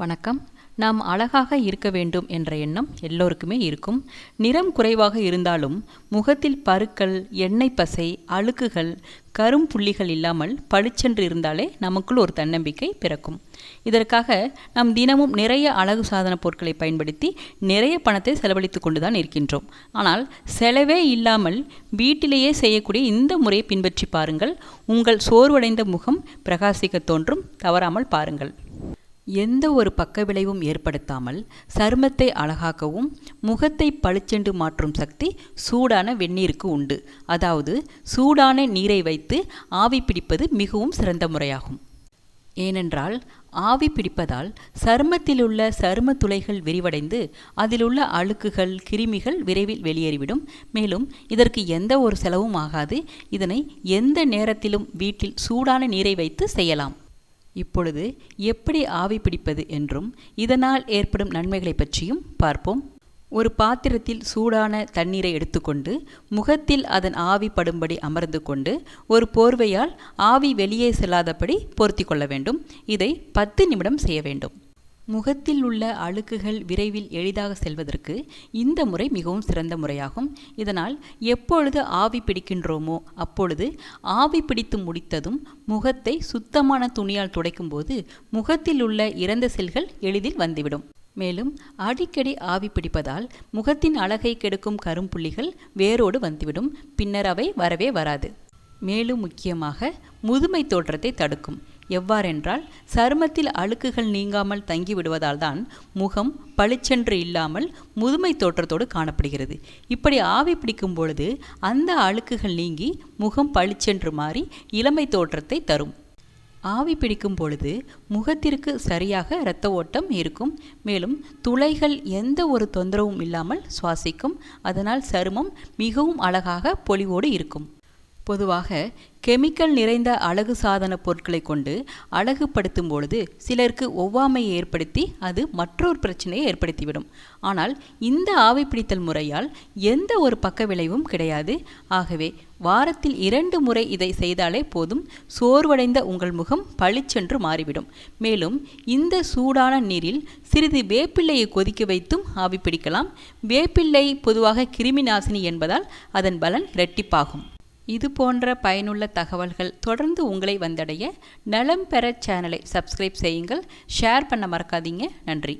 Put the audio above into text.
வணக்கம். நாம் அழகாக இருக்க வேண்டும் என்ற எண்ணம் எல்லோருக்குமே இருக்கும். நிறம் குறைவாக இருந்தாலும் முகத்தில் பருக்கள் எண்ணெய் பசை அழுக்குகள் கரும்புள்ளிகள் இல்லாமல் பளிச்சென்று இருந்தாலே நமக்குள் ஒரு தன்னம்பிக்கை பிறக்கும். இதற்காக நாம் தினமும் நிறைய அழகு சாதன பொருட்களை பயன்படுத்தி நிறைய பணத்தை செலவழித்து கொண்டுதான் இருக்கின்றோம். ஆனால் செலவே இல்லாமல் வீட்டிலேயே செய்யக்கூடிய இந்த முறையை பின்பற்றி பாருங்கள். உங்கள் சோர்வடைந்த முகம் பிரகாசிக்க தோன்றும். தவறாமல் பாருங்கள். எந்த ஒரு பக்க விளைவும் ஏற்படுத்தாமல் சருமத்தை அழகாக்கவும் முகத்தை பளிச்சென்று மாற்றும் சக்தி சூடான வெந்நீருக்கு உண்டு. அதாவது சூடான நீரை வைத்து ஆவி பிடிப்பது மிகவும் சிறந்த முறையாகும். ஏனென்றால் ஆவி பிடிப்பதால் சருமத்திலுள்ள சரும துளைகள் விரிவடைந்து அதிலுள்ள அழுக்குகள் கிருமிகள் விரைவில் வெளியேறிவிடும். மேலும் இதற்கு எந்த ஒரு செலவும் ஆகாது. இதனை எந்த நேரத்திலும் வீட்டில் சூடான நீரை வைத்து செய்யலாம். இப்பொழுது எப்படி ஆவி பிடிப்பது என்றும் இதனால் ஏற்படும் நன்மைகளை பற்றியும் பார்ப்போம். ஒரு பாத்திரத்தில் சூடான தண்ணீரை எடுத்துக்கொண்டு முகத்தில் அதன் ஆவி படும்படி அமர்ந்து கொண்டு ஒரு போர்வையால் ஆவி வெளியே செல்லாதபடி பொருத்தி கொள்ள வேண்டும். இதை பத்து நிமிடம் செய்ய வேண்டும். முகத்தில் உள்ள அழுக்குகள் விரைவில் எளிதாக செல்வதற்கு இந்த முறை மிகவும் சிறந்த முறையாகும். இதனால் எப்பொழுது ஆவி பிடிக்கின்றோமோ அப்பொழுது ஆவி பிடித்து முடித்ததும் முகத்தை சுத்தமான துணியால் துடைக்கும்போது முகத்தில் உள்ள இறந்த செல்கள் எளிதில் வந்துவிடும். மேலும் அடிக்கடி ஆவி பிடிப்பதால் முகத்தின் அழகை கெடுக்கும் கரும்புள்ளிகள் வேரோடு வந்துவிடும். பின்னர் அவை வரவே வராது. மேலும் முக்கியமாக முதுமை தோற்றத்தை தடுக்கும். எவ்வாறென்றால் சருமத்தில் அழுக்குகள் நீங்காமல் தங்கிவிடுவதால் தான் முகம் பளிச்சென்று இல்லாமல் முதுமை தோற்றத்தோடு காணப்படுகிறது. இப்படி ஆவி பிடிக்கும் பொழுது அந்த அழுக்குகள் நீங்கி முகம் பளிச்சென்று மாறி இளமை தோற்றத்தை தரும். ஆவி பிடிக்கும் பொழுது முகத்திற்கு சரியாக இரத்த ஓட்டம் இருக்கும். மேலும் துளைகள் எந்த ஒரு தொந்தரவும் இல்லாமல் சுவாசிக்கும். அதனால் சருமம் மிகவும் அழகாக பொலிவோடு இருக்கும். பொதுவாக கெமிக்கல் நிறைந்த அழகு சாதன பொருட்களை கொண்டு அழகுபடுத்தும் பொழுது சிலருக்கு ஒவ்வாமையை ஏற்படுத்தி அது மற்றொரு பிரச்சனையை ஏற்படுத்திவிடும். ஆனால் இந்த ஆவி பிடித்தல் முறையால் எந்த ஒரு பக்க விளைவும் கிடையாது. ஆகவே வாரத்தில் இரண்டு முறை இதை செய்தாலே போதும். சோர்வடைந்த உங்கள் முகம் பளிச்சென்று மாறிவிடும். மேலும் இந்த சூடான நீரில் சிறிது வேப்பிள்ளையை கொதிக்க வைத்தும் ஆவி பிடிக்கலாம். வேப்பிள்ளை பொதுவாக கிருமி நாசினி என்பதால் அதன் பலன் இரட்டிப்பாகும். இது போன்ற பயனுள்ள தகவல்கள் தொடர்ந்து உங்களை வந்தடைய நலம் பெற சேனலை சப்ஸ்கிரைப் செய்யுங்கள். ஷேர் பண்ண மறக்காதீங்க. நன்றி.